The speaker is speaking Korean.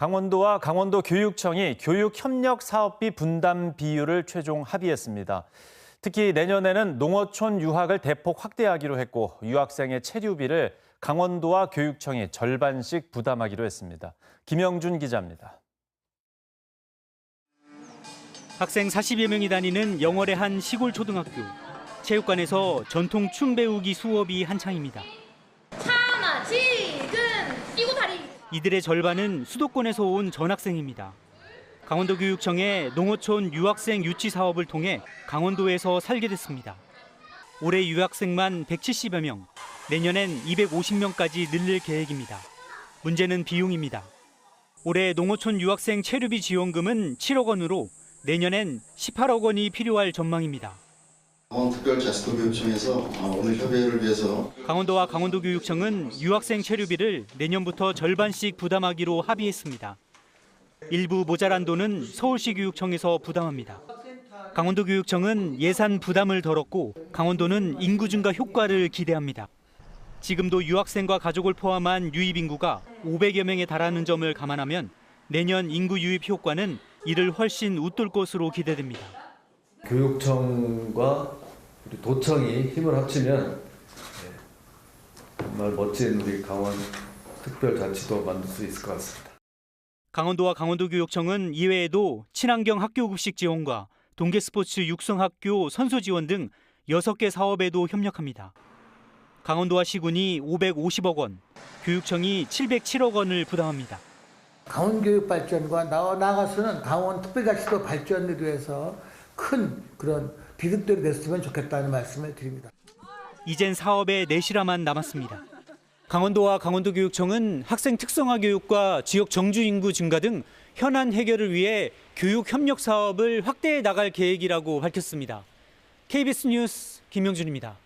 강원도와 강원도 교육청이 교육 협력 사업비 분담 비율을 최종 합의했습니다. 특히 내년에는 농어촌 유학을 대폭 확대하기로 했고 유학생의 체류비를 강원도와 교육청이 절반씩 부담하기로 했습니다. 김영준 기자입니다. 학생 40여 명이 다니는 영월의 한 시골 초등학교. 체육관에서 전통 춤 배우기 수업이 한창입니다. 하나 지금 뛰고 다리 이들의 절반은 수도권에서 온 전학생입니다. 강원도 교육청의 농어촌 유학생 유치 사업을 통해 강원도에서 살게 됐습니다. 올해 유학생만 170여 명, 내년엔 250명까지 늘릴 계획입니다. 문제는 비용입니다. 올해 농어촌 유학생 체류비 지원금은 7억 원으로 내년엔 18억 원이 필요할 전망입니다. 강원특별자치도교육청에서 어, 오늘 협의를 위해서 강원도와 강원도교육청은 유학생 체류비를 내년부터 절반씩 부담하기로 합의했습니다. 일부 모자란 돈은 서울시 교육청에서 부담합니다. 강원도 교육청은 예산 부담을 덜었고 강원도는 인구 증가 효과를 기대합니다. 지금도 유학생과 가족을 포함한 유입 인구가 500여 명에 달하는 점을 감안하면 내년 인구 유입 효과는 이를 훨씬 웃돌 것으로 기대됩니다. 교육청과 우리 도청이 힘을 합치면 예, 정말 멋진 우리 강원 특별자치도 만들 수 있을 것 같습니다. 강원도와 강원도교육청은 이외에도 친환경 학교급식 지원과 동계스포츠 육성학교 선수 지원 등 6개 사업에도 협력합니다. 강원도와 시군이 550억 원, 교육청이 707억 원을 부담합니다. 강원 교육 발전과 나아 나가서는 강원 특별자치도 발전을 위해서 큰 그런 비극들이 됐으면 좋겠다는 말씀을 드립니다. 이젠 사업의 내실화만 남았습니다. 강원도와 강원도교육청은 학생 특성화 교육과 지역 정주 인구 증가 등 현안 해결을 위해 교육 협력 사업을 확대해 나갈 계획이라고 밝혔습니다. KBS 뉴스 김영준입니다.